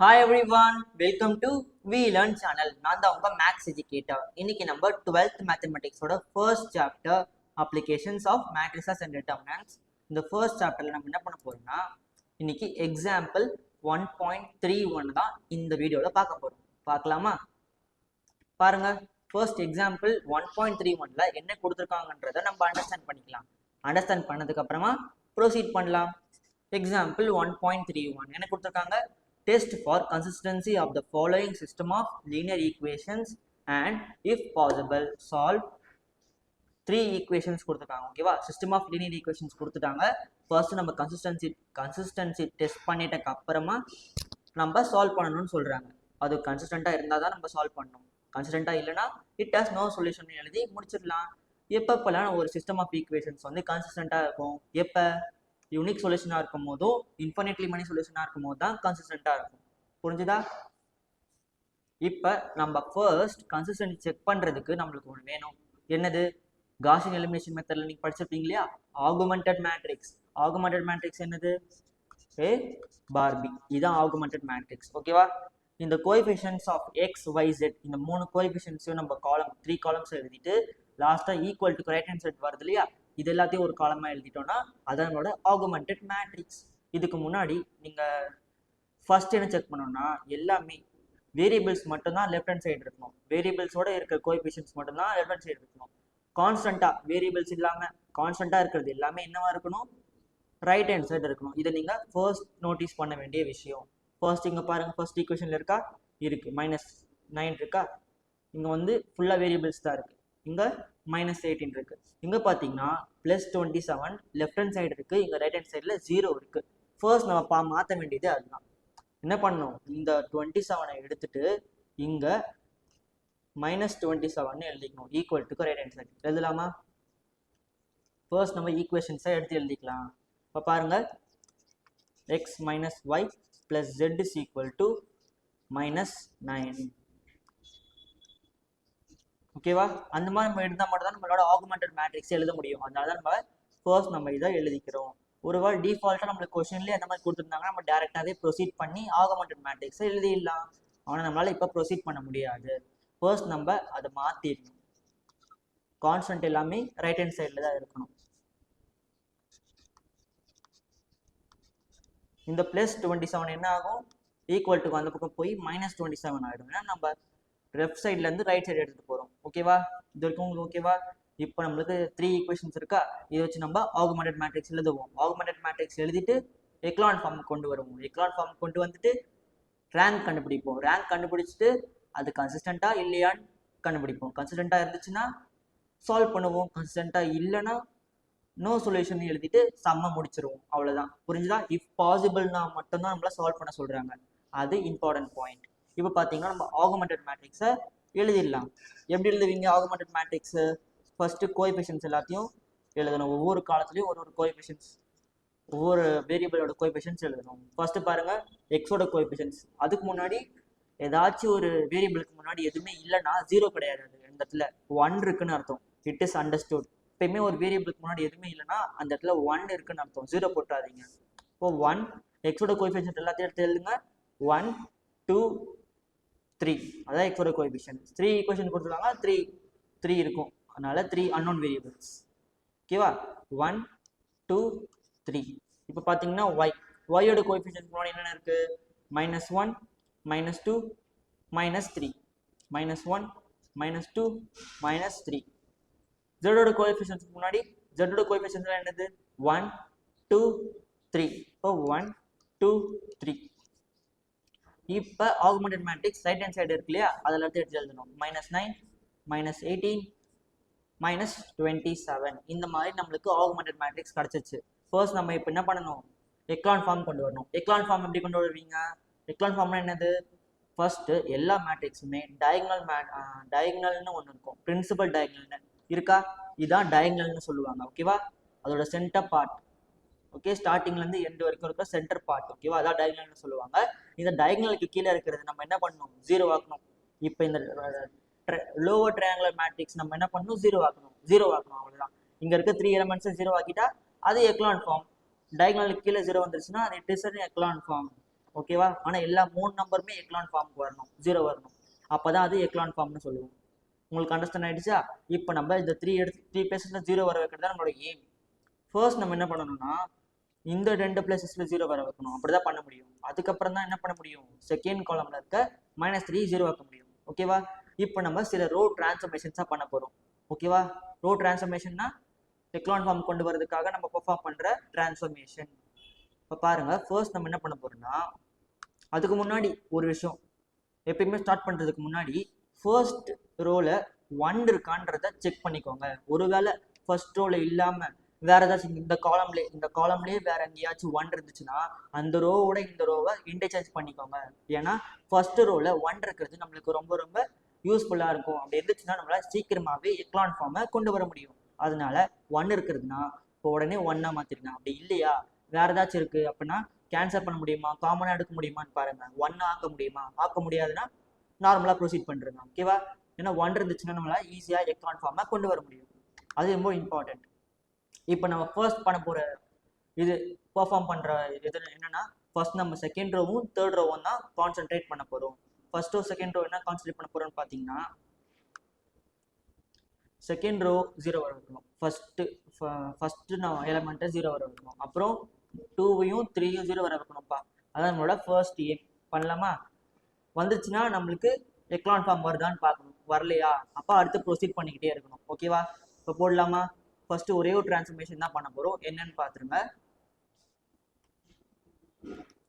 Hi everyone welcome to we learn channel நான் தான் உங்க மேக்ஸ் எஜுகேட்டர் இன்னைக்கு நம்ம twelfth மேத்தமெட்டிக்ஸோட first chapter applications of matrices and determinants இந்த ஃபர்ஸ்ட் சாப்டர்ல நம்ம என்ன பண்ண போறோம்னா இன்னைக்கு example one point three one தான் இந்த வீடியோவில் பார்க்க போறோம். பார்க்கலாமா? பாருங்க first example one point three ஒன்ல என்ன கொடுத்துருக்காங்கன்றதை நம்ம அண்டர்ஸ்டாண்ட் பண்ணிக்கலாம். அண்டர்ஸ்டாண்ட் பண்ணதுக்கு அப்புறமா ப்ரொசீட் பண்ணலாம். Example one point three one என்ன கொடுத்துருக்காங்க? Test for consistency of the following system of linear equations and if possible solve three equations கொடுத்துருக்காங்க ஓகேவா சிஸ்டம் ஆஃப் லீனியர் ஈக்குவேஷன்ஸ் கொடுத்துட்டாங்க. ஃபர்ஸ்ட் நம்ம கன்சிஸ்டன்சி கன்சிஸ்டன்சி டெஸ்ட் பண்ணிட்டக்கு அப்புறமா நம்ம சால்வ் பண்ணணும்னு சொல்கிறாங்க அது கன்சிஸ்டண்ட்டாக இருந்தால் தான் நம்ம சால்வ் பண்ணணும். கன்சிஸ்டண்ட்டாக இல்லைன்னா இட் ஹாஸ் நோ சொல்யூஷன் எழுதி முடிச்சிடலாம். எப்பப்பெல்லாம் ஒரு சிஸ்டம் ஆஃப் ஈக்குவேஷன்ஸ் வந்து கன்சிஸ்டண்ட்டாக இருக்கும்? எப்போ? யூனிக் சொல்யூஷனாக இருக்கும் போதோ இன்ஃபர்னேட்லி மணி சொல்யூஷனாக இருக்கும் போது தான் கன்சிஸ்டண்ட்டாக இருக்கும். புரிஞ்சுதா? இப்போ நம்ம ஃபர்ஸ்ட் கன்சிஸ்டன்ட் செக் பண்ணுறதுக்கு நம்மளுக்கு ஒன்று வேணும். என்னது? காஷின் எலிமினேஷன் மெத்தடில் நீங்கள் படிச்சிருப்பீங்க இல்லையா? ஆகுமெண்டட் மேட்ரிக்ஸ் ஆகுமெண்டட் மேட்ரிக்ஸ் என்னது? ஏ? பார்பி இதுதான் ஆகுமெண்டட் மேட்ரிக்ஸ் ஓகேவா இந்த coefficients of X Y Z இந்த மூணு கோஎஃபிஷியன்ஸையும் நம்ம காலம் த்ரீ காலம்ஸ் எழுதிட்டு லாஸ்ட்டாக equal to right hand side வருது இல்லையா? இது எல்லாத்தையும் ஒரு காலமாக எழுதிட்டோன்னா அதனோட ஆகுமெண்டட் மேட்ரிக்ஸ் இதுக்கு முன்னாடி நீங்கள் ஃபர்ஸ்ட் என்ன செக் பண்ணோம்னா எல்லாமே வேரியபிள்ஸ் மட்டும்தான் லெஃப்ட் ஹேண்ட் சைடு இருக்கணும். வேரியபிள்ஸோட இருக்கிற கோஎஃபிஷியன்ஸ் மட்டும்தான் லெஃப்ட் ஹேண்ட் சைடு இருக்கணும். கான்ஸ்டண்ட்டாக வேரியபிள்ஸ் இல்லாமல் கான்ஸ்டண்ட்டாக இருக்கிறது எல்லாமே என்னவா இருக்கணும்? ரைட் ஹேண்ட் சைடு இருக்கணும். இதை நீங்கள் ஃபர்ஸ்ட் நோட்டீஸ் பண்ண வேண்டிய விஷயம். ஃபர்ஸ்ட் இங்கே பாருங்கள் ஃபர்ஸ்ட் ஈக்குவேஷனில் இருக்கா? இருக்குது மைனஸ் நைன் இருக்கா? இங்கே வந்து ஃபுல்லாக வேரியபிள்ஸ் தான் இருக்குது இங்கே மைனஸ் எயிட்டின் இருக்குது இங்கே பார்த்தீங்கன்னா plus twenty seven left hand side இருக்குது இங்கே ரைட் ஹேண்ட் சைடில் ஜீரோ இருக்குது ஃபர்ஸ்ட் நம்ம பா மாற்ற வேண்டியது அதுதான். என்ன பண்ணணும்? இந்த டுவெண்ட்டி செவனை எடுத்துட்டு இங்கே மைனஸ் டுவெண்ட்டி செவன் எழுதிக்கணும் ஈக்குவல் டுக்கு ரைட் ஹேண்ட் சைடு எழுதலாமா? ஃபர்ஸ்ட் நம்ம ஈக்குவேஷன்ஸை எடுத்து எழுதிக்கலாம். இப்போ பாருங்கள் X minus Y plus Z is equal to minus nine ஓகேவா அந்த மாதிரி நம்ம இருந்தால் மட்டும் தான் நம்மளோட ஆகுமெண்டட் மேட்ரிக்ஸ் எழுத முடியும். அதனால தான் நம்ம ஃபர்ஸ்ட் நம்ம இதை எழுதிக்கிறோம். ஒருவேளை டிஃபால்ட்டாக நம்மளுக்கு கொஷின்லேயே அந்த மாதிரி கொடுத்துருந்தாங்கன்னா நம்ம டேரெக்டாகவே ப்ரொசீட் பண்ணி ஆகுமெண்டட் மேட்ரிக்ஸை எழுதிடலாம். ஆனால் நம்மளால் இப்போ ப்ரொசீட் பண்ண முடியாது. ஃபர்ஸ்ட் நம்ம அதை மாற்றிடணும் கான்ஸ்டன்ட் எல்லாமே ரைட் ஹேண்ட் சைடில் தான் இருக்கணும். இந்த ப்ளஸ் டுவெண்ட்டி செவன் என்ன ஆகும்? ஈக்குவல் டு அந்த பக்கம் போய் மைனஸ் டுவெண்ட்டி செவன் ஆகிடும் ஏன்னா நம்ம லெஃப்ட் சைட்லேருந்து ரைட் சைடு எடுத்துகிட்டு போகிறோம் ஓகேவா இது வரைக்கும் உங்களுக்கு ஓகேவா இப்போ நம்மளுக்கு த்ரீ ஈக்குவேஷன்ஸ் இருக்கா? இதை வச்சு நம்ம ஆகுமெண்டட் மேட்ரிக்ஸ் எழுதுவோம். ஆகுமெண்டட் மேட்ரிக்ஸ் எழுதிட்டு எக்லான் ஃபார்ம் கொண்டு வருவோம். எக்லான் ஃபார்ம் கொண்டு வந்துட்டு ரேங்க் கண்டுபிடிப்போம். ரேங்க் கண்டுபிடிச்சிட்டு அது கன்சிஸ்டண்ட்டாக இல்லையான்னு கண்டுபிடிப்போம். கன்சிஸ்டண்ட்டாக இருந்துச்சுன்னா சால்வ் பண்ணுவோம். கன்சிஸ்டண்ட்டாக இல்லைன்னா நோ சொல்யூஷன் எழுதிட்டு செம்ம முடிச்சிருவோம். அவ்வளோதான் புரிஞ்சுதா? இஃப் பாசிபிள்னா மட்டும்தான் நம்மள சால்வ் பண்ண சொல்கிறாங்க அது இம்பார்ட்டன்ட் பாயிண்ட் இப்போ பார்த்தீங்கன்னா நம்ம ஆகுமெண்டட் மேட்ரிக்ஸை எழுதிடலாம். எப்படி எழுதுவீங்க? ஆகுமெண்டட் மேட்ரிக்ஸு ஃபஸ்ட்டு கோஎஃபிஷியன்ஸ் எல்லாத்தையும் எழுதணும். ஒவ்வொரு காலத்துலேயும் ஒரு ஒரு கோஎஃபிஷியன்ஸ் ஒவ்வொரு வேரியபிளோட கோஎஃபிஷியன்ஸ் எழுதணும். ஃபர்ஸ்ட் பாருங்க எக்ஸோட கோஎஃபிஷியன்ஸ் அதுக்கு முன்னாடி ஏதாச்சும் ஒரு வேரியபிளுக்கு முன்னாடி எதுவுமே இல்லைன்னா ஜீரோ கிடையாது அது இந்த இடத்துல. ஒன் இருக்குன்னு அர்த்தம். இட் இஸ் அண்டர்ஸ்டுட் எப்பயுமே ஒரு வேரியபிளுக்கு முன்னாடி எதுவுமே இல்லைன்னா அந்த இடத்துல ஒன் இருக்குன்னு அர்த்தம். ஜீரோ போட்டாதீங்க. இப்போ ஒன் எக்ஸோட கோஎஃபிஷியன்ஸ் எல்லாத்தையும் எடுத்து எழுதுங்க. ஒன் டூ த்ரீ அதான் எக்ஸோட கோஎஃபிஷியன்ட் த்ரீ ஈக்குவேஷன் கொடுத்துருக்காங்க. த்ரீ த்ரீ இருக்கும். அதனால த்ரீ அன்னோன் வேரியபிள்ஸ் ஓகேவா ஒன் டூ த்ரீ இப்போ பார்த்தீங்கன்னா ஒய் ஒய்யோட கோஎஃபிஷியன்ட் முன்னாடி என்னென்ன இருக்குது minus one minus two minus three minus one minus two minus three ஜெட்டோட coefficients முன்னாடி ஜெட்டோட கோஎஃபிஷியன்ஸ் என்னது? ஒன் டூ த்ரீ இப்போ ஒன் டூ த்ரீ இப்போ augmented matrix right hand side இருக்கு இல்லையா? அதில் எடுத்து எழுதணும். Minus nine minus eighteen minus twenty seven இந்த மாதிரி நம்மளுக்கு ஆகுமெண்டட் மேட்ரிக்ஸ் கிடச்சிச்சு ஃபர்ஸ்ட் நம்ம இப்போ என்ன பண்ணணும்? எக்லான் ஃபார்ம் கொண்டு வரணும். எக்லான் ஃபார்ம் எப்படி கொண்டு வருவீங்க? எக்லான் ஃபார்ம்னா என்னது? ஃபர்ஸ்ட் எல்லா மேட்ரிக்ஸுமே டயக்னல் மே டயக்னல்னு ஒன்று இருக்கும். பிரின்சிபல் டயக்னல்னு இருக்கா? இதுதான் டயக்னல்னு சொல்லுவாங்க. ஓகேவா அதோட சென்டர் பார்ட் ஓகே ஸ்டார்டிங்லேருந்து எண்டு வரைக்கும் இருக்க சென்டர் பார்ட் ஓகேவா அதான் டயக்னல்னு சொல்லுவாங்க. இந்த டயக்னலுக்கு கீழே இருக்கிறது நம்ம என்ன பண்ணணும்? ஜீரோ ஆக்கணும். இப்போ இந்த லோவர் ட்ரையாங்குலர் மேட்ரிக்ஸ் நம்ம என்ன பண்ணணும்? ஜீரோ ஆக்கணும். ஜீரோ ஆக்கணும் அவ்வளோதான் இங்கே இருக்க த்ரீ எலமெண்ட்ஸை ஜீரோ ஆக்கிட்டா அது எக்லான் ஃபார்ம் டயக்னலுக்கு கீழே ஜீரோ வந்துருச்சுன்னா அது இட் இஸ் எக்லான் ஃபார்ம் ஓகேவா ஆனால் எல்லா மூணு நம்பருமே எக்லான் ஃபார்முக்கு வரணும். ஜீரோ வரணும். அப்போ தான் அது எக்லான் ஃபார்ம்னு சொல்லுவோம். உங்களுக்கு அண்டர்ஸ்டாண்ட் ஆயிடுச்சா? இப்போ நம்ம இந்த த்ரீ எடுத்து த்ரீ பிளேசஸில் ஜீரோ வர வைக்கிறது தான் நம்மளோட எய்ம் ஃபர்ஸ்ட் நம்ம என்ன பண்ணணும்னா இந்த ரெண்டு பிளேசஸ்ல ஜீரோ வர வைக்கணும். அப்படி தான் பண்ண முடியும். அதுக்கப்புறம் தான் என்ன பண்ண முடியும்? செகண்ட் காலம்ல இருக்க மைனஸ் த்ரீ ஜீரோ வைக்க முடியும். ஓகேவா இப்போ நம்ம சில ரோ டிரான்ஸ்ஃபர்மேஷன்ஸாக பண்ண போகிறோம் ஓகேவா ரோ டிரான்ஸ்ஃபர்மேஷன்னா டெக்லான் ஃபார்ம் கொண்டு வரதுக்காக நம்ம பெர்ஃபார்ம் பண்ணுற டிரான்ஸ்ஃபர்மேஷன் இப்போ பாருங்க ஃபர்ஸ்ட் நம்ம என்ன பண்ண போறோம்னா அதுக்கு முன்னாடி ஒரு விஷயம். எப்பயுமே ஸ்டார்ட் பண்ணுறதுக்கு முன்னாடி ஃபர்ஸ்ட் ரோல ஒன் இருக்கான்றத செக் பண்ணிக்கோங்க. ஒருவேளை ஃபர்ஸ்ட் ரோல இல்லாமல் வேற ஏதாச்சும் இந்த காலம்ல இந்த காலம்லயே வேற எங்கேயாச்சும் ஒன் இருந்துச்சுன்னா அந்த ரோவோட இந்த ரோவை இன்டர்சேஞ்ச் பண்ணிக்கோங்க. ஏன்னா ஃபர்ஸ்ட் ரோல ஒன் இருக்கிறது நம்மளுக்கு ரொம்ப ரொம்ப யூஸ்ஃபுல்லாக இருக்கும். அப்படி இருந்துச்சுன்னா நம்மளால சீக்கிரமாகவே எக்லான் ஃபார்மை கொண்டு வர முடியும். அதனால ஒன் இருக்கிறதுனா இப்போ உடனே ஒன்னா மாத்திருங்க அப்படி இல்லையா? வேற ஏதாச்சும் இருக்கு அப்படின்னா கேன்சல் பண்ண முடியுமா? காமனாக எடுக்க முடியுமான்னு பாருங்க. ஒன் ஆக்க முடியுமா? ஆக்க முடியாதுன்னா நார்மலாக ப்ரொசீட் பண்ணுறேங்க ஓகேவா ஏன்னா ஒன் இருந்துச்சுன்னா நம்மளால ஈஸியாக எக்லான் ஃபார்மை கொண்டு வர முடியும். அது ரொம்ப இம்பார்ட்டன்ட் இப்போ நம்ம ஃபர்ஸ்ட் பண்ண போகிற இது பர்ஃபார்ம் பண்ணுற இது என்னென்னா ஃபர்ஸ்ட் நம்ம செகண்ட் ரோவும் தேர்ட் ரோவும் தான் கான்சென்ட்ரேட் பண்ண போகிறோம் ஃபர்ஸ்ட் ரோ செகண்ட் ரோ என்ன கான்சென்ட்ரேட் பண்ண போகிறோம்னு பார்த்தீங்கன்னா செகண்ட் ரோ ஜீரோ வர வைக்கணும். ஃபஸ்ட்டு ஃபஸ்ட்டு நான் எலமெண்ட்டை ஜீரோ வர வைக்கணும். அப்புறம் டூவையும் த்ரீயும் ஜீரோ வர வைக்கணும்ப்பா. அதான் நம்மளோட ஃபர்ஸ்ட் ஏம் பண்ணலாமா? வந்துச்சுன்னா நம்மளுக்கு எக்லான் ஃபார்ம் வருதான்னு பார்க்கணும் வரலையா? அப்போ அடுத்து ப்ரொசீட் பண்ணிக்கிட்டே இருக்கணும். ஓகேவா இப்போ போடலாமா? ஃபர்ஸ்ட் ஒரே ஒரு டிரான்ஸ்ஃபர்மேஷன் தான் பண்ண போகிறோம் என்னன்னு பார்த்துருங்க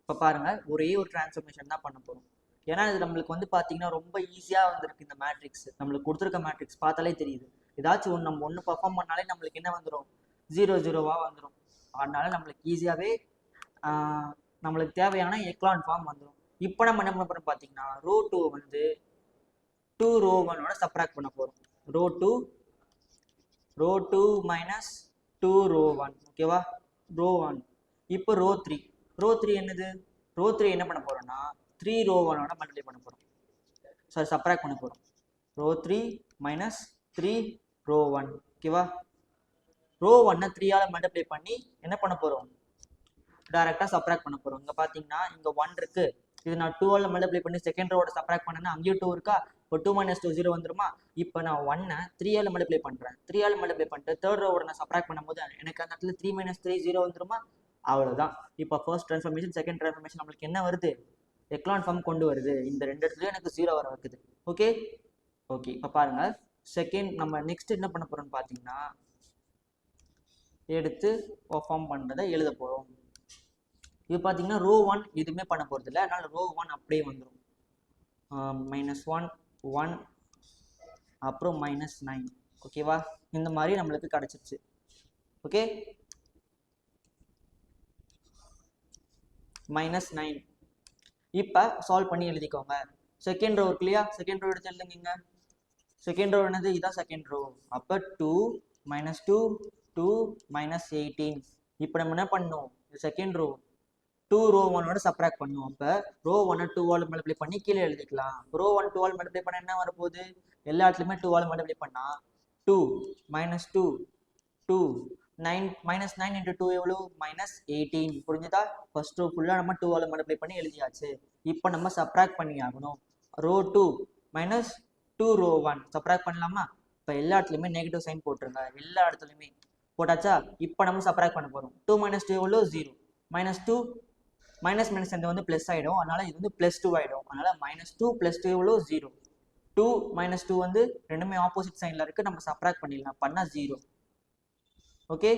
இப்போ பாருங்க ஒரே ஒரு டிரான்ஸ்ஃபர்மேஷன் தான் பண்ண போகிறோம் ஏன்னா இது நம்மளுக்கு வந்து பார்த்தீங்கன்னா ரொம்ப ஈஸியாக வந்திருக்கு இந்த மேட்ரிக்ஸ் நம்மளுக்கு கொடுத்துருக்க மேட்ரிக்ஸ் பார்த்தாலே தெரியுது. ஏதாச்சும் ஒன்று நம்ம ஒன்று பர்ஃபார்ம் பண்ணாலே நம்மளுக்கு என்ன வந்துடும் ஜீரோ ஜீரோவாக வந்துடும் அதனால நம்மளுக்கு ஈஸியாகவே நம்மளுக்கு தேவையான எக்லான் ஃபார்ம் வந்துடும் இப்போ நம்ம என்ன பண்ண போகிறோம் பார்த்தீங்கன்னா ரோ டூ வந்து டூ ரோ ஒன்னோட சப்ராக்ட் பண்ண போகிறோம் row two row two minus two row one ஓகேவா ரோ ஒன் இப்போ ரோ த்ரீ ரோ த்ரீ என்னது? ரோ த்ரீ என்ன பண்ண போகிறோம்னா த்ரீ ரோ ஒனோட மல்டிப்ளை பண்ண போகிறோம் சாரி சப்ராக்ட் பண்ண போகிறோம் row three minus three row one ஓகேவா ரோ ஒன்னை த்ரீயால் மல்டிப்ளை பண்ணி என்ன பண்ண போகிறோம் டேரெக்டாக சப்ராக்ட் பண்ண போகிறோம் இங்கே பார்த்தீங்கன்னா இங்கே ஒன் இருக்குது இது நான் டூவால் மல்டிப்ளை பண்ணி செகண்ட் ரோட சப்ராக்ட் பண்ணேன்னா அங்கேயும் டூ இருக்கா? இப்போ டூ மைனஸ் டூ ஜீரோ வந்துருமா? இப்போ நான் ஒன்னை த்ரீயால் மல்டிப்ளை பண்ணுறேன் த்ரீயால் மல்டிப்ளை பண்ணிட்டு தேர்ட் ரோவோட நான் சப்ராக்ட் பண்ணும்போது எனக்கு அந்த இடத்துல த்ரீ மைனஸ் த்ரீ ஜீரோ வந்துருமா? அவ்வளோதான் இப்போ ஃபர்ஸ்ட் ட்ரான்ஸ்ஃபர்மேஷன் செகண்ட் ட்ரான்ஸ்ஃபர்மேஷன் நம்மளுக்கு என்ன வருது? எக்லான் ஃபார்ம் கொண்டு வருது. இந்த ரெண்டு இடத்துலையும் எனக்கு ஜீரோ வர வைக்குது. ஓகே ஓகே இப்போ பாருங்க. செகண்ட் நம்ம நெக்ஸ்ட் என்ன பண்ண போகிறோம்னு பார்த்தீங்கன்னா எடுத்து பர்ஃபார்ம் பண்ணுறதை எழுத போகிறோம் இது பார்த்தீங்கன்னா ரோ ஒன் எதுவுமே பண்ண போகிறது இல்லை அதனால் ரோ ஒன் அப்படியே வந்துடும் மைனஸ் ஒன் ஒன் அப்புறம் மைனஸ் நைன் ஓகேவா இந்த மாதிரி நம்மளுக்கு கிடச்சிருச்சு. ஓகே மைனஸ் நைன் இப்போ சால்வ் பண்ணி எழுதிக்கோங்க. செகண்ட் ரோ இருக்கு இல்லையா? செகண்ட் ரோ எடுத்து எழுதுங்க. செகண்ட் ரோ என்னது? இதுதான் செகண்ட் ரோ அப்போ two minus two two minus eighteen இப்போ நம்ம என்ன பண்ணோம் செகண்ட் ரோ டூ ரோ ஒன்னோட சப்ராக்ட் பண்ணுவோம். அப்போ ரோ ஒன்னை டூ வால் மல்டிப்ளை பண்ணி கீழே எழுதிக்கலாம். ரோ ஒன் டூவால் மல்டிப்ளை பண்ண என்ன வரப்போகுது? எல்லா இடத்துலையுமே டூ வால் மல்டிப்ளை பண்ணால் two minus two two nine minus nine into two எவ்வளோ மைனஸ் எயிட்டீன் புரிஞ்சுதா ஃபர்ஸ்ட் ரோ ஃபுல்லாக நம்ம டூ வால் மல்டிப்ளை பண்ணி எழுதியாச்சு. இப்போ நம்ம சப்ராக்ட் பண்ணி ஆகணும். Row two minus two row one subtract பண்ணலாமா? இப்போ எல்லா இடத்துலையுமே நெகட்டிவ் சைன் போட்டுருங்க. எல்லா இடத்துலையுமே. போட்டாச்சா? இப்போ நம்ம சப்ராக்ட் பண்ண போகிறோம் டூ மைனஸ் டூ எவ்வளோ zero minus two minus minus இந்த வந்து ப்ளஸ் ஆகிடும் அதனால் இது வந்து ப்ளஸ் டூ ஆகிடும் அதனால் மைனஸ் டூ ப்ளஸ் டூ எவ்வளோ ஜீரோ டூ மைனஸ் டூ வந்து ரெண்டுமே ஆப்போசிட் சைனில் இருக்குது நம்ம சப்ராக்ட் பண்ணிடலாம். பண்ணால் ஜீரோ ஓகே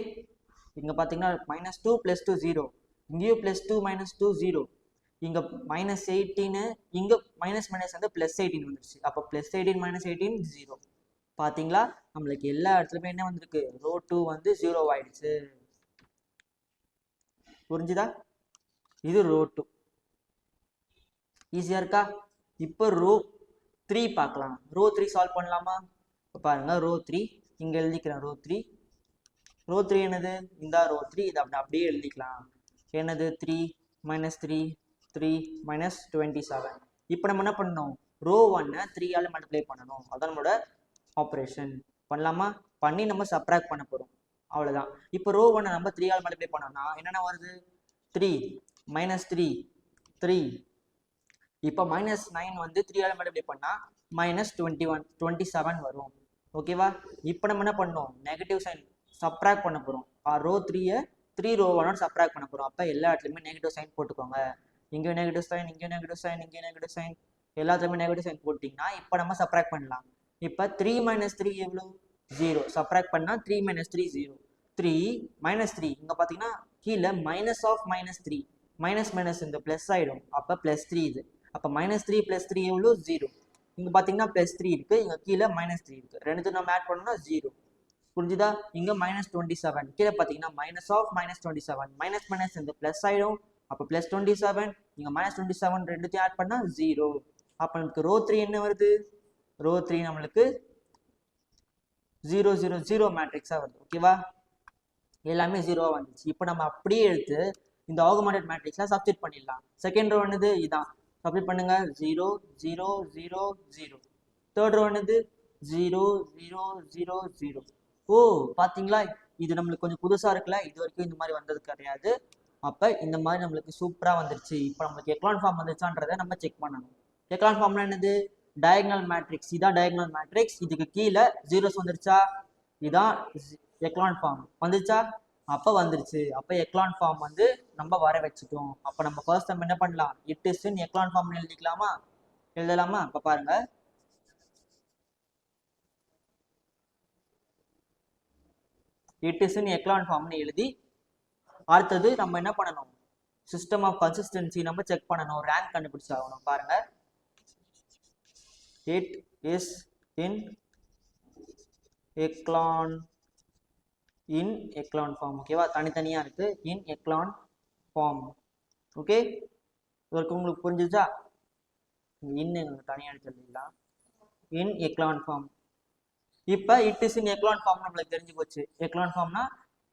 இங்கே பார்த்தீங்கன்னா minus two plus two zero இங்கேயும் plus two minus two zero இங்கே மைனஸ் எயிட்டீனு இங்கே மைனஸ் மைனஸ் வந்து ப்ளஸ் எயிட்டீன் வந்துருச்சு. அப்போ plus eighteen minus eighteen zero பார்த்தீங்களா நம்மளுக்கு எல்லா இடத்துலையுமே என்ன வந்திருக்கு? ரோ டூ வந்து ஜீரோ ஆயிடுச்சு. புரிஞ்சுதா? இது ரோ டூ ஈஸியாக இருக்கா? இப்போ ரோ த்ரீ பார்க்கலாம். ரோ த்ரீ சால்வ் பண்ணலாமா? இப்போ பாருங்கள் ரோ த்ரீ இங்கே எழுதிக்கிறேன் ரோ த்ரீ ரோ த்ரீ என்னது? இந்த ரோ த்ரீ இதை அப்படி அப்படியே எழுதிக்கலாம். என்னது? Three minus three three minus twenty seven இப்போ நம்ம என்ன பண்ணணும்? ரோ ஒன்னை த்ரீயால் மல்டிப்ளை பண்ணணும். அதான் நம்மளோட ஆப்ரேஷன் பண்ணலாமா? பண்ணி நம்ம சப்ராக்ட் பண்ண போகிறோம் அவ்வளோதான் இப்போ ரோ ஒன்னை நம்ம த்ரீயால் மல்டிப்ளை பண்ணோம்னா என்னென்ன வருது? த்ரீ மைனஸ் த்ரீ த்ரீ இப்போ மைனஸ் நைன் வந்து த்ரீயால் மல்டிப்ளை பண்ணால் minus twenty one twenty seven வரும் ஓகேவா இப்போ நம்ம என்ன பண்ணோம்? நெகட்டிவ் சைன் சப்ராக்ட் பண்ண போகிறோம் ரோ த்ரீயை த்ரீ ரோ ஒன்னோட சப்ராக்ட் பண்ண போகிறோம் அப்போ எல்லா இடத்துலையுமே நெகட்டிவ் சைன் போட்டுக்கோங்க. இங்கேயும் நெகட்டிவ் சைன் இங்கேயும் நெகட்டிவ் சைன் இங்கேயும் நெகட்டிவ் சைன் எல்லாத்துலேயுமே நெகட்டிவ் சைன் போட்டிங்கன்னா இப்போ நம்ம சப்ராக்ட் பண்ணலாம். இப்போ த்ரீ மைனஸ் த்ரீ எவ்வளோ ஜீரோ சப்ராக்ட் பண்ணால் three minus three zero three minus three இங்கே பார்த்தீங்கன்னா கீழே minus of minus three minus minus இந்த ப்ளஸ் ஆகிடும் அப்போ ப்ளஸ் த்ரீ இது. அப்போ மைனஸ் த்ரீ ப்ளஸ் த்ரீ எவ்வளோ ஜீரோ இங்கே பார்த்தீங்கன்னா ப்ளஸ் த்ரீ இருக்குது இங்கே கீழே மைனஸ் த்ரீ இருக்குது ரெண்டுத்தையும் நம்ம ஆட் பண்ணோம்னா ஜீரோ புரிஞ்சுதா? இங்கே மைனஸ் டுவெண்ட்டி செவன் கீழே பார்த்தீங்கன்னா minus of minus twenty seven minus minus இந்த ப்ளஸ் ஆகிடும் அப்போ ப்ளஸ் டுவெண்ட்டி செவன் இங்கே மைனஸ் டுவெண்ட்டி செவன் ரெண்டுத்தையும் ஆட் பண்ணால் ஜீரோ அப்போ நமக்கு ரோ த்ரீ என்ன வருது? ரோ த்ரீ நம்மளுக்கு ஜீரோ ஜீரோ ஜீரோ மேட்ரிக்ஸாக வருது. ஓகேவா எல்லாமே ஜீரோவாக வந்துச்சு. இப்போ நம்ம அப்படியே எடுத்து இந்த ஆகுமெண்டட் மேட்ரிக்ஸில் சப்ஸ்டிட் பண்ணிடலாம். செகண்ட் ரோ என்னது? இதான். சப்ஸ்டிட் பண்ணுங்க. Zero zero zero zero third row என்னது? ஜீரோ ஜீரோ ஜீரோ ஜீரோ ஓ பார்த்தீங்களா இது நம்மளுக்கு கொஞ்சம் புதுசாக இருக்குல்ல? இது வரைக்கும் இந்த மாதிரி வந்தது கிடையாது. அப்போ இந்த மாதிரி நம்மளுக்கு சூப்பராக வந்துருச்சு. இப்போ நம்மளுக்கு எக்லான் ஃபார்ம் வந்துருச்சான்றதை நம்ம செக் பண்ணணும். எக்லான் ஃபார்ம்னா என்னது? டயக்னல் மேட்ரிக்ஸ் இதான் டயக்னல் மேட்ரிக்ஸ் இதுக்கு கீழே ஜீரோஸ் வந்துருச்சா? இதான் எக்லான் ஃபார்ம் வந்துருச்சா? அப்போ வந்துருச்சு. அப்போ எக்லான் ஃபார்ம் வந்து நம்ம வர வச்சுட்டோம். அப்போ நம்ம ஃபர்ஸ்ட் நம்ம என்ன பண்ணலாம்? இட் இஸ் இன் எக்லான் ஃபார்ம்னு எழுதிக்கலாமா? எழுதலாமா? இப்போ பாருங்க. இட் இஸ் இன் எக்லான் ஃபார்ம்னு எழுதி அடுத்தது நம்ம என்ன பண்ணணும்? சிஸ்டம் ஆஃப் கன்சிஸ்டன்சி நம்ம செக் பண்ணணும். ரேங்க் கண்டுபிடிச்சு ஆகணும் பாருங்க it is in echelon in echelon form ஓகேவா தனித்தனியாக இருக்குது இன் எக்லான் ஃபார்ம் ஓகே இதற்கு உங்களுக்கு புரிஞ்சுச்சா? இன் எங்களுக்கு தனியாக சொல்லிடலாம் இன் எக்லான் ஃபார்ம் இப்போ it is in echelon form நம்மளுக்கு தெரிஞ்சு போச்சு. எக்லான் ஃபார்ம்னா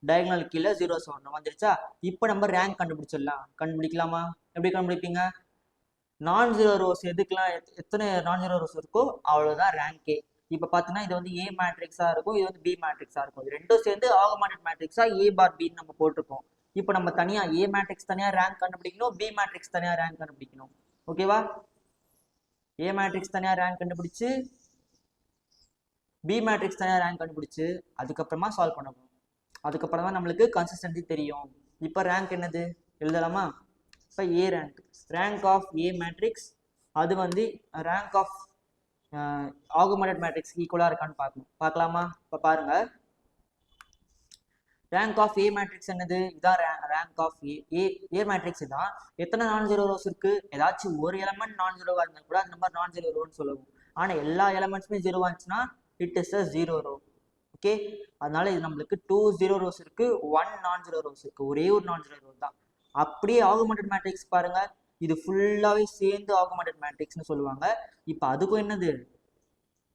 டயக்னல் கீழே ஜீரோ செவன் வந்துருச்சா? இப்போ நம்ம ரேங்க் கண்டுபிடிச்சிடலாம். கண்டுபிடிக்கலாமா? எப்படி கண்டுபிடிப்பீங்க? நான் ஜீரோ ரோஸ் எதுக்கெல்லாம் எத்- எத்தனை நான் ஜீரோ ரோஸ் இருக்கோ அவ்வளோதான் ரேங்கே இப்போ பார்த்தீங்கன்னா இது வந்து ஏ மேட்ரிக்ஸாக இருக்கும் இது வந்து பி மேட்ரிக்ஸாக இருக்கும். இது ரெண்டும் சேர்ந்து ஆகுமெண்டட் மேட்ரிக்ஸாக ஏ பார் பின்னு நம்ம போட்டிருக்கோம். இப்போ நம்ம தனியாக ஏ மேட்ரிக்ஸ் தனியாக ரேங்க் கண்டுபிடிக்கணும் பி மேட்ரிக்ஸ் தனியாக ரேங்க் கண்டுபிடிக்கணும். ஓகேவா ஏ மேட்ரிக்ஸ் தனியாக ரேங்க் கண்டுபிடிச்சு பி மேட்ரிக்ஸ் தனியாக ரேங்க் கண்டுபிடிச்சு அதுக்கப்புறமா சால்வ் பண்ணணும். அதுக்கப்புறம் தான் நம்மளுக்கு கன்சிஸ்டன்சி தெரியும். இப்போ ரேங்க் என்னது? எழுதலாமா? இப்போ A rank rank of A matrix அது வந்து ரேங்க் ஆஃப் ஆகுமெண்டட் மேட்ரிக்ஸ் ஈக்குவலாக இருக்கான்னு பார்க்கணும். பார்க்கலாமா? இப்போ பாருங்கள் ரேங்க் ஆஃப் ஏ மேட்ரிக்ஸ் என்னது? இதான் rank of A A A matrix தான் எத்தனை நான் ஜீரோ ரோஸ் இருக்கு? ஏதாச்சும் ஒரு எலமெண்ட் நான் ஜீரோவாக இருந்தால் கூட அந்த மாதிரி நான் ஜீரோ ரோன்னு சொல்லுவோம். ஆனால் எல்லா எலமெண்ட்ஸுமே ஜீரோவாக இருந்துச்சுன்னா it is a zero row okay அதனால இது நம்மளுக்கு டூ ஜீரோ ரோஸ் இருக்கு ஒன் நான் ஜீரோ ரோஸ் இருக்கு. ஒரே ஒரு நான் ஜீரோ ரோ தான். அப்படியே ஆகுமெண்டட் மேட்ரிக்ஸ் பாருங்க. இது ஃபுல்லாவே சேர்ந்து ஆகுமெண்டட் மேட்ரிக்ஸ்னு சொல்லுவாங்க. இப்போ அதுக்கும் என்னது?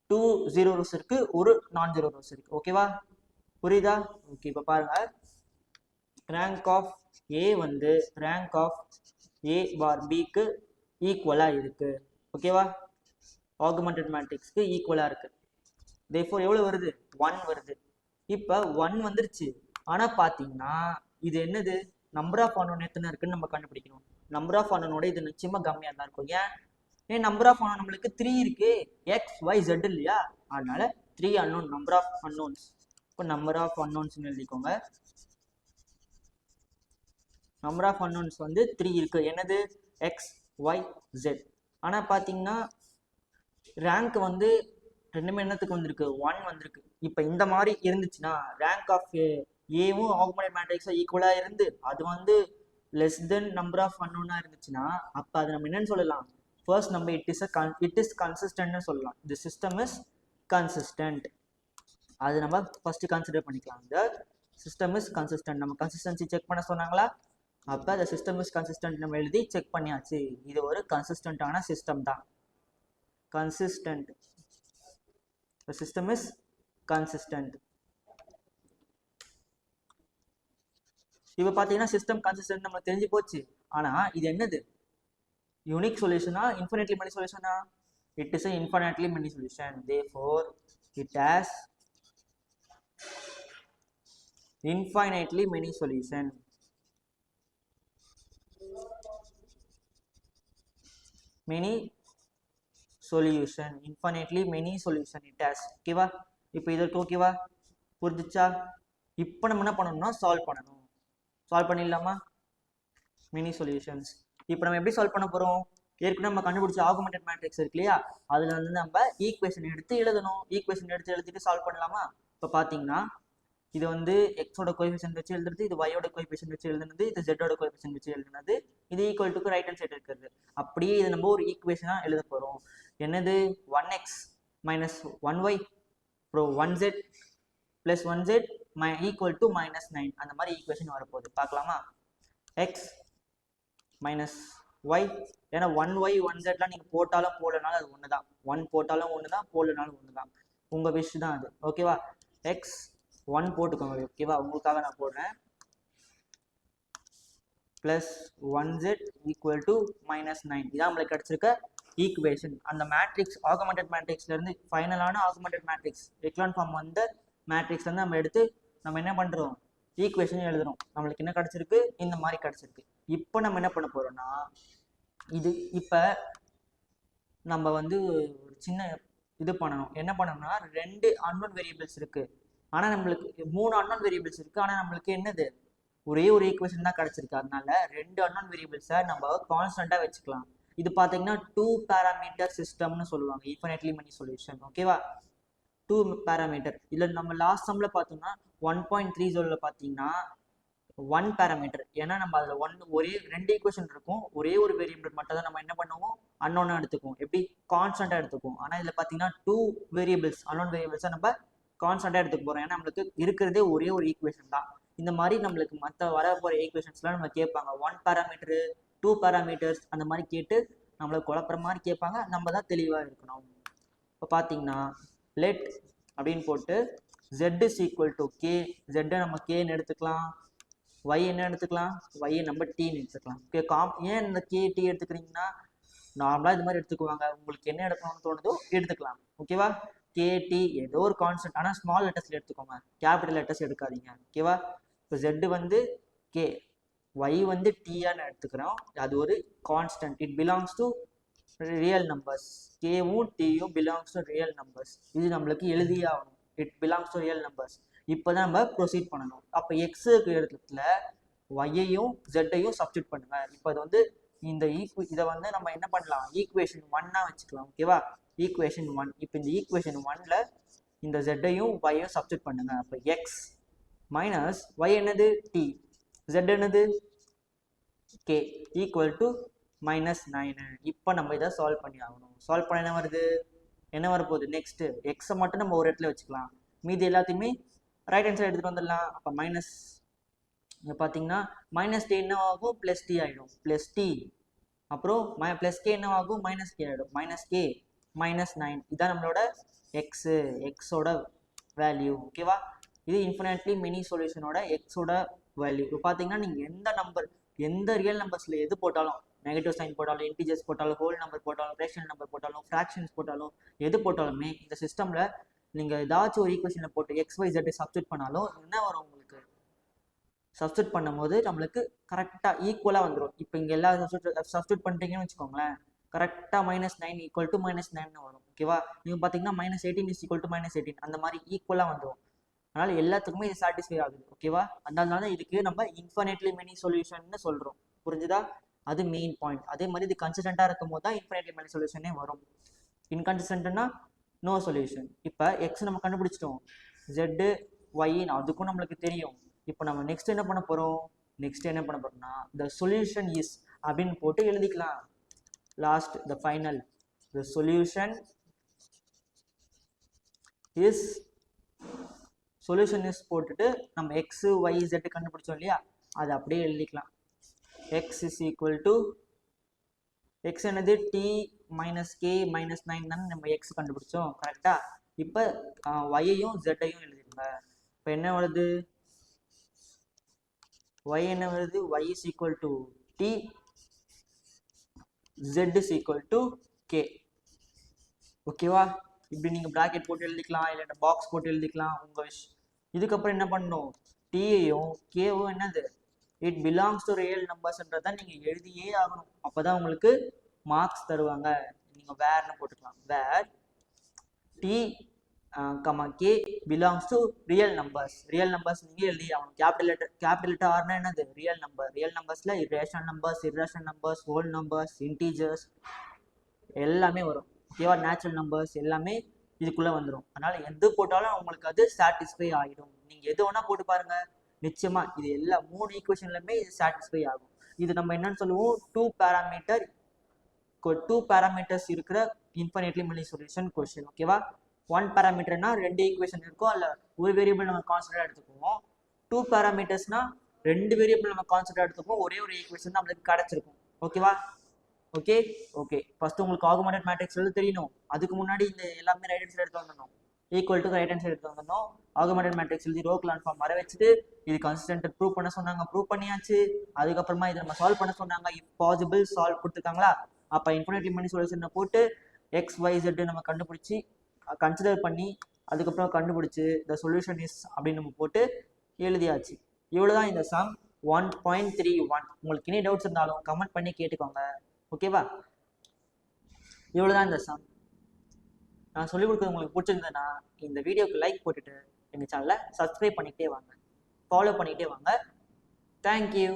டூ ஜீரோ ரோஸ் இருக்கு ஒரு நான் ஜீரோ ரோஸ் இருக்கு ஓகேவா புரியுதா? ஓகே இப்போ பாருங்க. ரேங்க் ஆஃப் ஏ வந்து ரேங்க் ஆஃப் ஏ பார் பிக்கு ஈக்குவலாக இருக்குது ஓகேவா ஆகுமெண்டட் மேட்ரிக்ஸ்க்கு ஈக்குவலாக இருக்குது தேர்ஃபோர் எவ்வளோ வருது? ஒன் வருது. இப்போ ஒன் வந்துருச்சு. ஆனால் பார்த்தீங்கன்னா இது என்னது? நம்பர் ஆஃப் ஆனோன் எத்தனை இருக்குன்னு நம்ம கண்டுபிடிக்கணும். நம்பர் ஆஃப் ஆனோனோட இது நிச்சயமாக கம்மியாக தான் இருக்கும். ஏன்? ஏன் நம்பர் ஆஃப் அன்னோன் நம்மளுக்கு த்ரீ இருக்கு? எக்ஸ் ஒய் ஜெட் இல்லையா? அதனால three unknown number of unknowns இப்போ நம்பர் ஆஃப் அன்னோன்ஸ்னு எழுதிக்கோங்க. நம்பர் ஆஃப் அன்னோன்ஸ் வந்து த்ரீ இருக்கு. என்னது? எக்ஸ் ஒய் ஜெட் ஆனால் பார்த்தீங்கன்னா ரேங்க் வந்து ரெண்டுமே என்னத்துக்கு வந்திருக்கு? ஒன் வந்திருக்கு. இப்போ இந்த மாதிரி இருந்துச்சுன்னா ரேங்க் ஆஃப் ஏவும் ஆகுமெண்ட் மேட்ரிக்ஸாக ஈக்குவலாக இருந்து அது வந்து லெஸ் தென் நம்பர் ஆஃப் அன்னோனாக இருந்துச்சுன்னா அப்போ அது நம்ம என்னன்னு சொல்லலாம்? ஃபர்ஸ்ட் நம்ம it is a it is கன்சிஸ்டன்ட்னு சொல்லலாம். தி சிஸ்டம் இஸ் கன்சிஸ்டன்ட் அது நம்ம ஃபர்ஸ்ட் கன்சிடர் பண்ணிக்கலாம். இந்த சிஸ்டம் இஸ் கன்சிஸ்டன்ட் நம்ம கன்சிஸ்டன்சி செக் பண்ண சொன்னாங்களா? அப்போ அந்த சிஸ்டம் இஸ் கன்சிஸ்டன்ட் நம்ம எழுதி செக் பண்ணியாச்சு. இது ஒரு கன்சிஸ்டன்டான சிஸ்டம் தான். கன்சிஸ்டன்ட் சிஸ்டம் இஸ் கன்சிஸ்டன்ட் இப்போ பார்த்தீங்கன்னா சிஸ்டம் கன்சிஸ்டன்ட் நம்மளுக்கு தெரிஞ்சு போச்சு. ஆனால் இது என்னது? யூனிக் சொல்யூஷனா infinitely many சொல்யூஷனா it is infinitely many solution therefore it has infinitely many solution. Many solution infinitely many solution it has ஓகேவா இப்போ இதற்கு ஓகேவா புரிஞ்சுச்சா? இப்போ நம்ம என்ன பண்ணணும்னா சால்வ் பண்ணணும். சால்வ் பண்ணிடலாமா? மினி சொல்யூஷன்ஸ் இப்போ நம்ம எப்படி சால்வ் பண்ண போகிறோம் ஏற்கனவே நம்ம கண்டுபிடிச்ச ஆகுமெண்டட் மேட்ரிக்ஸ் இருக்கு இல்லையா? அதில் வந்து நம்ம ஈக்குவேஷன் எடுத்து எழுதணும். ஈக்குவேஷன் எடுத்து எழுதிட்டு சால்வ் பண்ணலாமா? இப்போ பார்த்தீங்கன்னா இது வந்து எக்ஸோட கோஎஃபிஷியன்ட் வச்சு எழுதுறது இது ஒயோட கோஎஃபிஷியன்ட் வச்சு எழுதுனது இது ஜெட்டோட கோஎஃபிஷியன்ட் வச்சு எழுதுனது. இது ஈக்குவல் டுக்கு ரைட் ஹேண்ட் சைடு இருக்கிறது. அப்படியே இது நம்ம ஒரு ஈக்குவேஷனாக எழுத போகிறோம் என்னது? One x minus one y அப்புறம் one z plus one z my equal to minus nine அந்த மாதிரி ஈக்குவேஷன் வரப்போகுது. பார்க்கலாமா? எக்ஸ் மைனஸ் ஒய் ஏன்னா ஒன் ஒய் ஒன் ஜெட்லாம் நீங்கள் போட்டாலும் போடலனாலும் அது ஒன்று தான் ஒன் போட்டாலும் ஒன்று தான் போடலனாலும் ஒன்று தான் உங்கள் விஷ் தான் அது. ஓகேவா எக்ஸ் ஒன் போட்டுக்கோங்க ஓகேவா உங்களுக்காக நான் போடுறேன். Plus one z equal to minus nine இதான் நம்மளுக்கு கிடச்சிருக்க ஈக்குவேஷன் அந்த மேட்ரிக்ஸ் ஆகுமெண்டட் மேட்ரிக்ஸ்லேருந்து ஃபைனலான ஆகுமெண்டட் மேட்ரிக்ஸ் எக்லான் ஃபார்ம் வந்த மேட்ரிக்ஸ்லேருந்து நம்ம எடுத்து நம்ம என்ன பண்ணுறோம் ஈக்குவேஷன் எழுதுறோம். நம்மளுக்கு என்ன கிடச்சிருக்கு? இந்த மாதிரி கிடச்சிருக்கு. இப்போ நம்ம என்ன பண்ண போகிறோம்னா இது இப்போ நம்ம வந்து ஒரு சின்ன இது பண்ணணும். என்ன பண்ணணும்னா ரெண்டு அன்னோன் வேரியபிள்ஸ் இருக்குது ஆனால் நம்மளுக்கு மூணு அன்னோன் வேரியபிள்ஸ் இருக்குது ஆனால் நம்மளுக்கு என்னது? ஒரே ஒரு ஈக்குவேஷன் தான் கிடச்சிருக்கு. அதனால ரெண்டு அன்னோன் வேரியபிள்ஸை நம்ம கான்ஸ்டண்ட்டாக வச்சுக்கலாம். இது பார்த்தீங்கன்னா டூ பேராமீட்டர் சிஸ்டம்னு சொல்லுவாங்க. இன்ஃபினிட்லி மணி சொல்யூஷன் ஓகேவா டூ பேராமீட்டர் இதில் நம்ம லாஸ்ட் சம்மில் பார்த்தோம்னா ஒன் பாயிண்ட் த்ரீ ஜோனில் பார்த்தீங்கன்னா ஒன் பேராமீட்டர் ஏன்னா நம்ம அதில் ஒன் ஒரே ரெண்டு ஈக்குவேஷன் இருக்கும். ஒரே ஒரு வேரியபிள் மட்டும் தான் நம்ம என்ன பண்ணுவோம்? அன்னோன்னு எடுத்துக்குவோம். எப்படி? கான்ஸ்டண்ட்டாக எடுத்துக்குவோம். ஆனால் இதில் பார்த்தீங்கன்னா டூ வேரியபிள்ஸ் அன்னோன் வேரியபிள்ஸை நம்ம கான்ஸ்டண்ட்டாக எடுத்துக்க போகிறோம் ஏன்னா நம்மளுக்கு இருக்கிறதே ஒரே ஒரு ஈக்குவேஷன் தான். இந்த மாதிரி நம்மளுக்கு மற்ற வர போகிற ஈக்குவேஷன்ஸ்லாம் நம்ம கேட்பாங்க. ஒன் பேராமீட்டரு டூ பேராமீட்டர்ஸ் அந்த மாதிரி கேட்டு நம்மளை குழப்புற மாதிரி கேட்பாங்க. நம்ம தான் தெளிவாக இருக்கணும். இப்போ பார்த்தீங்கன்னா லெட் அப்படின்னு போட்டு z is equal to k ஜெட்டை நம்ம கேன்னு எடுத்துக்கலாம். ஒய் என்ன எடுத்துக்கலாம்? ஒய்யை நம்ம டீன்னு எடுத்துக்கலாம். ஓகே காம் ஏன் இந்த கே டி எடுத்துக்கிறீங்கன்னா நார்மலாக இது மாதிரி எடுத்துக்குவாங்க. உங்களுக்கு என்ன எடுக்கணும்னு தோணுதோ எடுத்துக்கலாம். ஓகேவா கேடி ஏதோ ஒரு கான்ஸ்டன்ட் ஆனால் ஸ்மால் லெட்டர்ஸில் எடுத்துக்கோங்க. கேபிட்டல் லெட்டர்ஸ் எடுக்காதீங்க. ஓகேவா இப்போ ஜெட்டு வந்து கே ஒய் வந்து டிஆன்னு எடுத்துக்கிறோம் அது ஒரு constant it belongs to real numbers கேவும் டீயும் பிலாங்ஸ் டு ரியல் நம்பர்ஸ் இது நம்மளுக்கு எழுதியே ஆகணும். It belongs to real numbers இப்போ தான் நம்ம ப்ரொசீட் பண்ணணும். அப்போ எக்ஸுக்கு இடத்துல ஒய்யையும் ஜெட்டையும் சப்ஸ்டியூட் பண்ணுங்க. இப்போ இது வந்து இந்த ஈக்வ இதை வந்து நம்ம என்ன பண்ணலாம்? ஈக்குவேஷன் ஒன்னாக வச்சுக்கலாம். ஓகேவா ஈக்குவேஷன் ஒன் இப்போ இந்த ஈக்குவேஷன் ஒன்ல இந்த ஜெட்டையும் ஒய்யும் சப்ஸ்டியூட் பண்ணுங்க. அப்போ எக்ஸ் மைனஸ் ஒய் என்னது? டி ஜெட் என்னது? K equal to minus nine இப்போ நம்ம இதை சால்வ் பண்ணி ஆகணும். சால்வ் பண்ண என்ன வருது? என்ன வரப்போகுது? நெக்ஸ்ட்டு எக்ஸை மட்டும் நம்ம ஒரு இடத்துல வச்சுக்கலாம். மீதி எல்லாத்தையுமே ரைட் ஹேண்ட் சைடு எடுத்துகிட்டு வந்துடலாம். அப்போ மைனஸ் இங்கே பார்த்தீங்கன்னா மைனஸ் டி என்ன ஆகும்? ப்ளஸ் டி ஆகிடும் ப்ளஸ் டி அப்புறம் மை ப்ளஸ் கே என்ன ஆகும்? மைனஸ் கே ஆகிடும் மைனஸ் கே மைனஸ் நைன் இதான் நம்மளோட எக்ஸு எக்ஸோட வேல்யூ ஓகேவா இது இன்ஃபினிட்லி மினி சொல்யூஷனோட எக்ஸோட வேல்யூ இப்போ பார்த்தீங்கன்னா நீங்கள் எந்த நம்பர் எந்த ரியல் நம்பர்ஸில் எது போட்டாலும் நெகட்டிவ் சைன் போட்டாலும் இன்டிஜர்ஸ் போட்டாலும் ஹோல் நம்பர் போட்டாலும் ரேஷனல் நம்பர் போட்டாலும் ஃப்ராக்ஷன்ஸ் போட்டாலும் எது போட்டாலுமே இந்த சிஸ்டமில் நீங்கள் ஏதாச்சும் ஒரு ஈக்குவேஷனில் போட்டு எக்ஸ் ஒய் ஜெட்டை சப்ஸ்டியூட் பண்ணாலும் என்ன வரும் உங்களுக்கு? சப்ஸ்டியூட் பண்ணும்போது நம்மளுக்கு கரெக்டாக ஈக்குவலாக வந்துடும் இப்போ இங்கே எல்லா சப்ஸ்டியூட் பண்ணிட்டீங்கன்னு வச்சுக்கோங்களேன் கரெக்டாக minus nine equal to minus nine வரும். ஓகேவா நீங்கள் பார்த்தீங்கன்னா minus eighteen is equal to minus eighteen அந்த மாதிரி ஈக்குவலாக வந்துடும் அதனால் எல்லாத்துக்குமே இது சாட்டிஸ்ஃபை ஆகுது. ஓகேவா அதனால தான் இதுக்கு நம்ம இன்ஃபினிட்லி மெனி சொல்யூஷன்னு சொல்கிறோம் புரிஞ்சுதா? அது மெயின் பாயிண்ட் அதே மாதிரி இது கன்சிஸ்டண்ட்டாக இருக்கும் போது தான் இன்ஃபினிட்லி மெனி சொல்யூஷனே வரும். இன்கன்சிஸ்டன்ட்னா நோ சொல்யூஷன் இப்போ எக்ஸ் நம்ம கண்டுபிடிச்சிட்டோம். ஜெட்டு ஒய்ன்னு அதுக்கும் நம்மளுக்கு தெரியும். இப்போ நம்ம நெக்ஸ்ட் என்ன பண்ண போகிறோம் நெக்ஸ்ட் என்ன பண்ண போகிறோம்னா த சொல்யூஷன் இஸ் அப்படின்னு போட்டு எழுதிக்கலாம். Last the final the solution is solution is போட்டுட்டு நம்ம எக்ஸு ஒய் ஜெட்டு கண்டுபிடிச்சோம் இல்லையா? அதை அப்படியே எழுதிக்கலாம். X is equal to x என்னது? T minus k minus nine தானே நம்ம எக்ஸ் கண்டுபிடிச்சோம் கரெக்டாக இப்போ ஒய்யையும் ஜெட்டையும் எழுதிருங்க இப்போ என்ன வருது? ஒய் என்ன வருது? Y is equal to t z is equal to k ஓகேவா இப்படி நீங்கள் ப்ராக்கெட் போட்டு எழுதிக்கலாம் இல்லை பாக்ஸ் போட்டு எழுதிக்கலாம் உங்கள் விஷ் இதுக்கப்புறம் என்ன பண்ணணும்? டிஏயும் கேவும் என்னது? இட் பிலாங்ஸ் டு ரியல் நம்பர்ஸ்ன்றதை நீங்கள் எழுதியே ஆகணும். அப்போ தான் உங்களுக்கு மார்க்ஸ் தருவாங்க. நீங்கள் வேர்னு போட்டுக்கலாம். Where t comma k belongs to real numbers real numbers நீங்கள் எழுதி ஆகணும். கேபிட்டல் லெட்டர் கேபிட்டல் லெட்டர் ஆர்னா என்னது? Real number real நம்பர்ஸில் rational numbers irrational numbers whole numbers integers எல்லாமே வரும். ஓகேவா நேச்சுரல் நம்பர்ஸ் எல்லாமே இதுக்குள்ளே வந்துடும் அதனால் எது போட்டாலும் உங்களுக்கு அது சாட்டிஸ்ஃபை ஆகிடும் நீங்கள் எது வேணால் போட்டு பாருங்கள் நிச்சயமாக இது எல்லா மூணு ஈக்குவேஷன்லையுமே இது சாட்டிஸ்ஃபை ஆகும். இது நம்ம என்னன்னு சொல்லுவோம்? டூ பேராமீட்டர் டூ பேராமீட்டர்ஸ் இருக்கிற இன்ஃபினிட்லி மில்லி சொல்யூஷன் கொஸ்டின் ஓகேவா ஒன் பேராமீட்டர்னா ரெண்டு ஈக்குவேஷன் இருக்கும் அல்ல ஒரு வேரியபிள் நம்ம கான்ஸ்டன்டாக எடுத்துக்குவோம் டூ பேராமீட்டர்ஸ்னா ரெண்டு வேரியபிள் நம்ம கான்ஸ்டன்டாக எடுத்துக்குவோம் ஒரே ஒரு ஈக்குவேஷன் தான் நம்மளுக்கு கிடச்சிருக்கும். ஓகேவா ஓகே ஓகே ஃபர்ஸ்ட் உங்களுக்கு ஆகுமெண்டட் மேட்ரிக்ஸ் எழுத தெரியணும். அதுக்கு முன்னாடி இந்த எல்லாமே ரைட் ஹேண்ட் சைடு எடுத்து வந்துடணும். Equal to right hand side எடுத்து வந்துடணும். ஆகுமெண்டட் மேட்ரிக்ஸ் எழுதி ரோ கிளான் ஃபார்ம் வர வச்சுட்டு இது கன்சிஸ்டன்ட் ப்ரூவ் பண்ண சொன்னாங்க ப்ரூவ் பண்ணியாச்சு. அதுக்கப்புறமா இதை நம்ம சால்வ் பண்ண சொன்னாங்க இஃப் பாசிபிள் சால்வ் கொடுத்துருக்காங்களா? அப்போ இன்ஃபினிட்டி மணி சொல்யூஷனை போட்டு எக்ஸ் ஒய் நம்ம கண்டுபிடிச்சி கன்சிடர் பண்ணி அதுக்கப்புறம் கண்டுபிடிச்சி த சொல்யூஷன் இஸ் அப்படின்னு நம்ம போட்டு எழுதியாச்சு. இவ்வளோ தான் இந்த sum one point three one உங்களுக்கு இனி டவுட்ஸ் இருந்தாலும் கமெண்ட் பண்ணி கேட்டுக்கோங்க. ஓகேவா இவ்வளோ தான் இந்த சம் நான் சொல்லிக் கொடுக்குறது உங்களுக்கு பிடிச்சிருந்ததுன்னா இந்த வீடியோக்கு லைக் போட்டுட்டு எங்கள் சேனலை சப்ஸ்கிரைப் பண்ணிக்கிட்டே வாங்க. ஃபாலோ பண்ணிக்கிட்டே வாங்க. தேங்க்யூ